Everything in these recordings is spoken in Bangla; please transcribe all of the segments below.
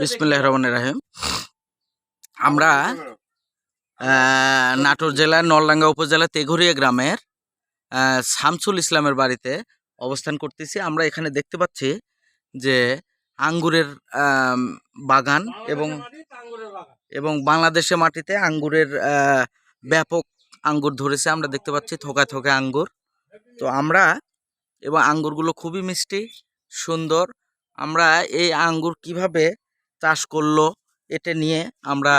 বিসমুল্লাহ রহমান রাহিম। আমরা নাটোর জেলার নলডাঙ্গা উপজেলা তেঘরিয়া গ্রামের শামসুল ইসলামের বাড়িতে অবস্থান করতেছি। আমরা এখানে দেখতে পাচ্ছি যে আঙ্গুরের বাগান এবং এবং বাংলাদেশের মাটিতে আঙ্গুরের ব্যাপক আঙ্গুর ধরেছে। আমরা দেখতে পাচ্ছি থোকা থোকা আঙ্গুর। তো আমরা এবং আঙ্গুরগুলো খুবই মিষ্টি সুন্দর আমরা এই আঙ্গুর কীভাবে চাষ করল, এটা নিয়ে আমরা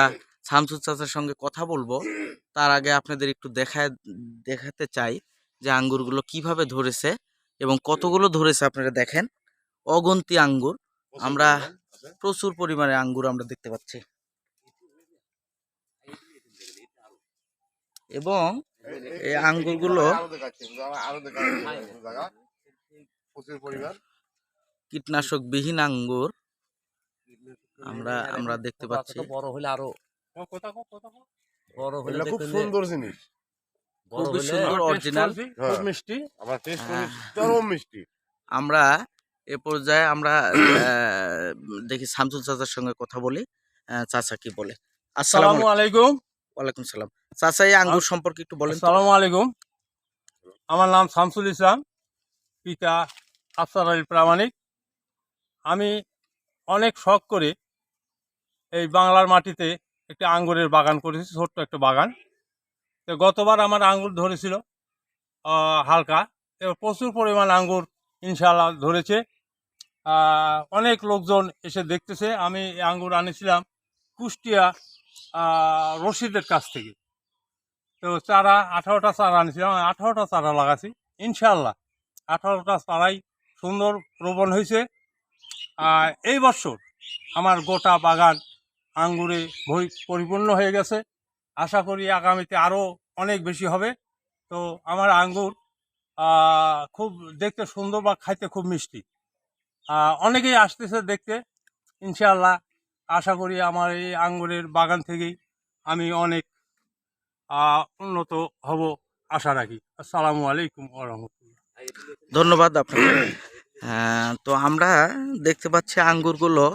শামসুল চাচার সঙ্গে কথা বলব। তার আগে আপনাদের একটু দেখায়, দেখাতে চাই যে আঙ্গুরগুলো কীভাবে ধরেছে এবং কতগুলো ধরেছে আপনারা দেখেন। অগন্তি আঙ্গুর, আমরা প্রচুর পরিমাণে আঙ্গুর আমরা দেখতে পাচ্ছি। এবং এই আঙ্গুরগুলো প্রচুর পরিমাণ। কীটনাশক বিহীন আঙ্গুর আমরা আমরা দেখতে পাচ্ছি। বড় হলে আরও বড় হলে খুব সুন্দর জিনিস। খুবই সুন্দর অরিজিনাল খুব মিষ্টি। আবার টেস্ট চরম মিষ্টি। আমরা এ পর্যায়ে আমরা আহ, দেখি শামসুল চাচার সঙ্গে কথা বলি। চাচা কি বলে? আসসালামু আলাইকুম। আলাইকুম সালাম। চাচা এই আঙ্গুর সম্পর্কে একটু বলেন। আসসালামু আলাইকুম। আমার নাম শামসুল ইসলাম পিতা আফসার আলী প্রামাণিক। আমি অনেক শখ করে এই বাংলার মাটিতে একটি আঙ্গুরের বাগান করেছি, ছোট্ট একটা বাগান। তো গতবার আমার আঙ্গুর ধরেছিল হালকা। এবার প্রচুর পরিমাণ আঙ্গুর ইনশাল্লাহ ধরেছে। অনেক লোকজন এসে দেখতেছে, আমি এই আঙ্গুর আনেছিলাম কুষ্টিয়া রশিদের কাছ থেকে। তো চারা, আঠারোটা চারা আনেছিলাম, আঠারোটা চারা লাগাছি ইনশাল্লাহ আঠারোটা চারাই সুন্দর রোপণ হয়েছে। এই বছর আমার গোটা বাগান আঙ্গুরে পরিপূর্ণ হয়ে গেছে। আশা করি আগামীতে আরও অনেক বেশি হবে। তো আমার আঙ্গুর খুব দেখতে সুন্দর বা খাইতে খুব মিষ্টি। অনেকেই আসতেছে দেখতে ইনশাল্লাহ আশা করি আমার এই আঙ্গুরের বাগান থেকেই আমি অনেক উন্নত হব আশা রাখি। আসসালামু আলাইকুম রহমতুল্লাহ। ধন্যবাদ আপনাকে। আহ, তো আমরা দেখতে পাচ্ছি আঙ্গুরগুলো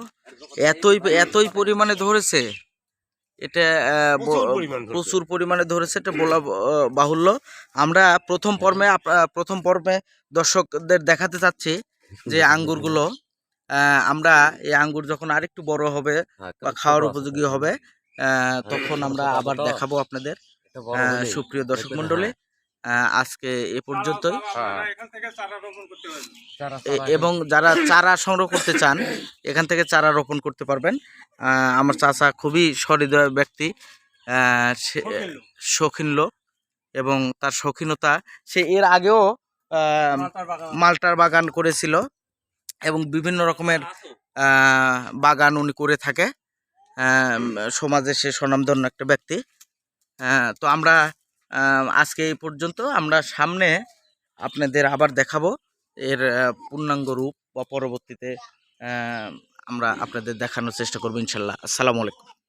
এতই এতই পরিমাণে ধরেছে। এটা আহ, প্রচুর পরিমাণ ধরেছে। এটা বলা বাহুল্য। আমরা প্রথম পর্বে আপ- প্রথম পর্বে দর্শকদের দেখাতে চাচ্ছি যে আঙ্গুরগুলো আহ, আমরা এই আঙ্গুর যখন আরেকটু বড় হবে বা খাওয়ার উপযোগী হবে আহ, তখন আমরা আবার দেখাবো আপনাদের। সুপ্রিয় দর্শক মণ্ডলী আহ, আজকে এ পর্যন্তই। এখান থেকে চারা রোপণ করতে পারবেন এ- এবং যারা চারা সংগ্রহ করতে চান এখান থেকে চারা রোপণ করতে পারবেন। আমার চাচা খুবই সহৃদয় ব্যক্তি সে- শৌখিন লোক। এবং তার শৌখিনতা সে এর আগেও মালটার বাগান। করেছিল এবং বিভিন্ন রকমের বাগান উনি করে থাকে। সমাজে সে স্বনামধন্য একটা ব্যক্তি। তো আমরা আজকে এই পর্যন্ত আমরা সামনে আপনাদের আবার দেখাবো এর পূর্ণাঙ্গ রূপ বা পরবর্তীতে আমরা আপনাদের দেখানোর চেষ্টা করব ইনশাল্লাহ। আসসালামু আলাইকুম।